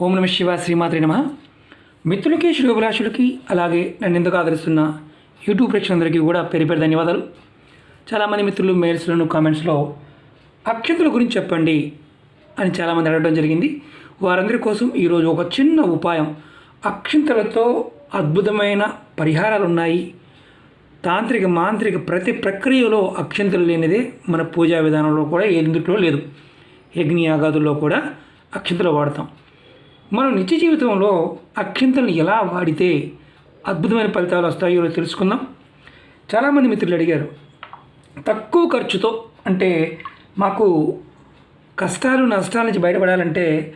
ఓం నమ శివ శ్రీమాత్రి నమ. మిత్రులకి శ్రేభిలాషులకి అలాగే నన్ను ఎందుకు ఆదరిస్తున్న యూట్యూబ్ ప్రేక్షకులందరికీ కూడా పేరు పేరు ధన్యవాదాలు. చాలామంది మిత్రులు మెయిల్స్లోను కామెంట్స్లో అక్షంతుల గురించి చెప్పండి అని చాలామంది అడగడం జరిగింది. వారందరి కోసం ఈరోజు ఒక చిన్న ఉపాయం. అక్షంతలతో అద్భుతమైన పరిహారాలు ఉన్నాయి. తాంత్రిక మాంత్రిక ప్రతి ప్రక్రియలో అక్షంతలు లేనిదే మన పూజా విధానంలో కూడా ఎందుట్లో లేదు. యజ్ఞ యాగాదుల్లో కూడా అక్షంతలు వాడతాం. మనం నిత్య జీవితంలో అక్షింతలను ఎలా వాడితే అద్భుతమైన ఫలితాలు వస్తాయో తెలుసుకుందాం. చాలామంది మిత్రులు అడిగారు తక్కువ ఖర్చుతో అంటే మాకు కష్టాలు నష్టాల నుంచి బయటపడాలంటే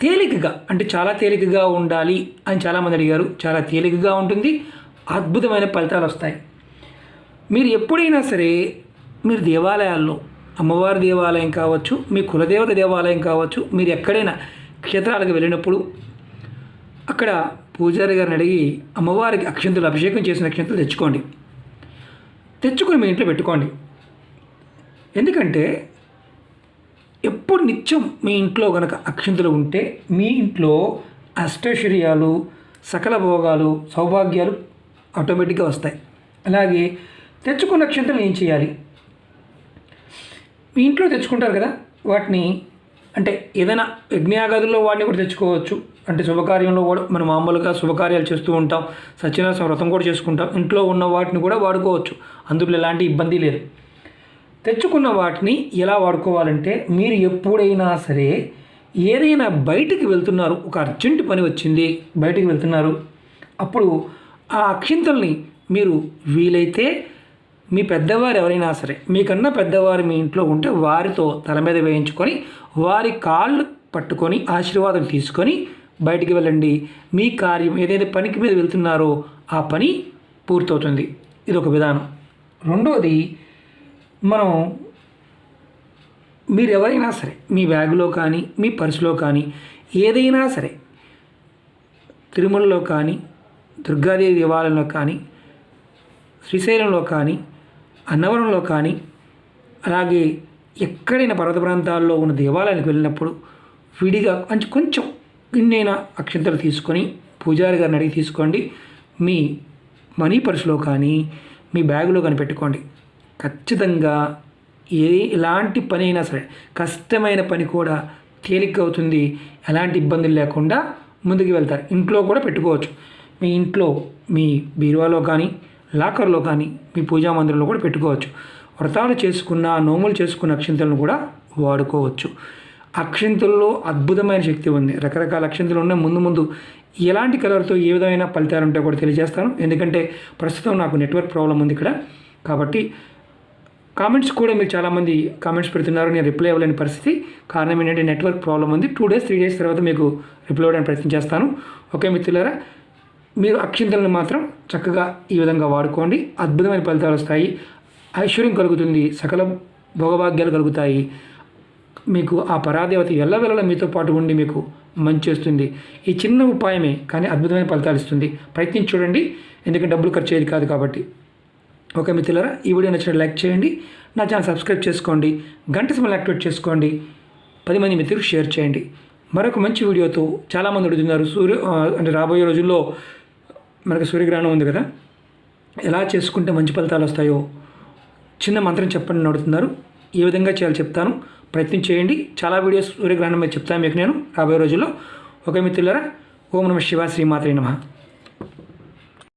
తేలికగా అంటే చాలా తేలికగా ఉండాలి అని చాలామంది అడిగారు. చాలా తేలికగా ఉంటుంది అద్భుతమైన ఫలితాలు వస్తాయి. మీరు ఎప్పుడైనా సరే మీరు దేవాలయాల్లో అమ్మవారి దేవాలయం కావచ్చు మీ కులదేవత దేవాలయం కావచ్చు మీరు ఎక్కడైనా క్షేత్రాలకు వెళ్ళినప్పుడు అక్కడ పూజారి గారిని అడిగి అమ్మవారికి అక్షంతలు అభిషేకం చేసిన అక్షంతలు తెచ్చుకోండి. తెచ్చుకొని మీ ఇంట్లో పెట్టుకోండి. ఎందుకంటే ఎప్పుడు నిత్యం మీ ఇంట్లో గనక అక్షంతులు ఉంటే మీ ఇంట్లో అష్టైశ్వర్యాలు సకల భోగాలు సౌభాగ్యాలు ఆటోమేటిక్గా వస్తాయి. అలాగే తెచ్చుకున్న అక్షంతలు ఏం చేయాలి? మీ ఇంట్లో తెచ్చుకుంటారు కదా వాటిని అంటే ఏదైనా యజ్ఞయాగాదుల్లో వాటిని కూడా తెచ్చుకోవచ్చు. అంటే శుభకార్యంలో కూడా మనం మామూలుగా శుభకార్యాలు చేస్తూ ఉంటాం. సత్యనారాయణ వ్రతం కూడా చేసుకుంటాం. ఇంట్లో ఉన్న వాటిని కూడా వాడుకోవచ్చు. అందులో ఎలాంటి ఇబ్బంది లేదు. తెచ్చుకున్న వాటిని ఎలా వాడుకోవాలంటే మీరు ఎప్పుడైనా సరే ఏదైనా బయటికి వెళ్తున్నారు. ఒక అర్జెంట్ పని వచ్చింది బయటికి వెళ్తున్నారు. అప్పుడు ఆ అక్షింతల్ని మీరు వీలైతే మీ పెద్దవారు ఎవరైనా సరే మీకన్నా పెద్దవారు మీ ఇంట్లో ఉంటే వారితో తల మీద వేయించుకొని వారి కాళ్ళు పట్టుకొని ఆశీర్వాదం తీసుకొని బయటికి వెళ్ళండి. మీ కార్యం ఏదైతే పనికి మీద వెళ్తున్నారో ఆ పని పూర్తవుతుంది. ఇది ఒక విధానం. రెండవది మనం మీరు ఎవరైనా సరే మీ బ్యాగులో కానీ మీ పర్సులో కానీ ఏదైనా సరే తిరుమలలో కానీ దుర్గాదేవి దేవాలయంలో కానీ శ్రీశైలంలో కానీ అన్నవరంలో కానీ అలాగే ఎక్కడైనా పర్వత ప్రాంతాల్లో ఉన్న దేవాలయానికి వెళ్ళినప్పుడు విడిగా కొంచెం కొంచెం ఇన్నైనా అక్షంతలు తీసుకొని పూజారి గారిని అడిగి తీసుకోండి. మీ మనీ పర్సులో కానీ మీ బ్యాగులో కానీ పెట్టుకోండి. ఖచ్చితంగా ఏ ఎలాంటి పని అయినా సరే కష్టమైన పని కూడా తేలిక అవుతుంది. ఎలాంటి ఇబ్బందులు లేకుండా ముందుకు వెళ్తారు. ఇంట్లో కూడా పెట్టుకోవచ్చు. మీ ఇంట్లో మీ బీరువాలో కానీ లాకర్లో కానీ మీ పూజా మందిరంలో కూడా పెట్టుకోవచ్చు. వ్రతాలు చేసుకున్న నోములు చేసుకున్న అక్షింతలను కూడా వాడుకోవచ్చు. అక్షింతల్లో అద్భుతమైన శక్తి ఉంది. రకరకాల అక్షింతలు ఉన్నాయి. ముందు ముందు ఎలాంటి కలర్తో ఏ విధమైన ఫలితాలు ఉంటాయో కూడా తెలియజేస్తాను. ఎందుకంటే ప్రస్తుతం నాకు నెట్వర్క్ ప్రాబ్లం ఉంది ఇక్కడ. కాబట్టి కామెంట్స్ కూడా మీరు చాలామంది కామెంట్స్ పెడుతున్నారు. నేను రిప్లై అవ్వలేని పరిస్థితి. కారణం ఏంటంటే నెట్వర్క్ ప్రాబ్లం ఉంది. టూ డేస్ త్రీ డేస్ తర్వాత మీకు రిప్లై అవ్వడానికి ప్రయత్నం చేస్తాను. ఓకే మిత్రులారా? మీరు అక్షింతలను మాత్రం చక్కగా ఈ విధంగా వాడుకోండి. అద్భుతమైన ఫలితాలు వస్తాయి. ఐశ్వర్యం కలుగుతుంది. సకల భోగభాగ్యాలు కలుగుతాయి. మీకు ఆ పరాదేవత ఎల్లవెల్ల మీతో పాటు ఉండి మీకు మంచి చేస్తుంది ఈ చిన్న ఉపాయమే కానీ అద్భుతమైన ఫలితాలు ఇస్తుంది. ప్రయత్నించి చూడండి. ఎందుకంటే డబ్బులు ఖర్చు అయ్యేది కాదు కాబట్టి. ఓకే మిత్రులరా ఈ వీడియో నచ్చిన లైక్ చేయండి. నా ఛానల్ సబ్స్క్రైబ్ చేసుకోండి. గంట సమయం యాక్టివేట్ చేసుకోండి. పది మంది మిత్రులకు షేర్ చేయండి. మరొక మంచి వీడియోతో చాలామంది అడుగుతున్నారు. సూర్య అంటే రాబోయే రోజుల్లో మనకు సూర్యగ్రహణం ఉంది కదా. ఎలా చేసుకుంటే మంచి ఫలితాలు వస్తాయో చిన్న మంత్రం చెప్పండి నడుతున్నారు ఏ విధంగా చేయాలో చెప్తాను. ప్రయత్నం చేయండి. చాలా వీడియోస్ సూర్యగ్రహణం మీద చెప్తాను మీకు నేను రాబోయే రోజుల్లో. ఓకే మిత్రులరా ఓం నమ శివ శ్రీమాత్రి నమ.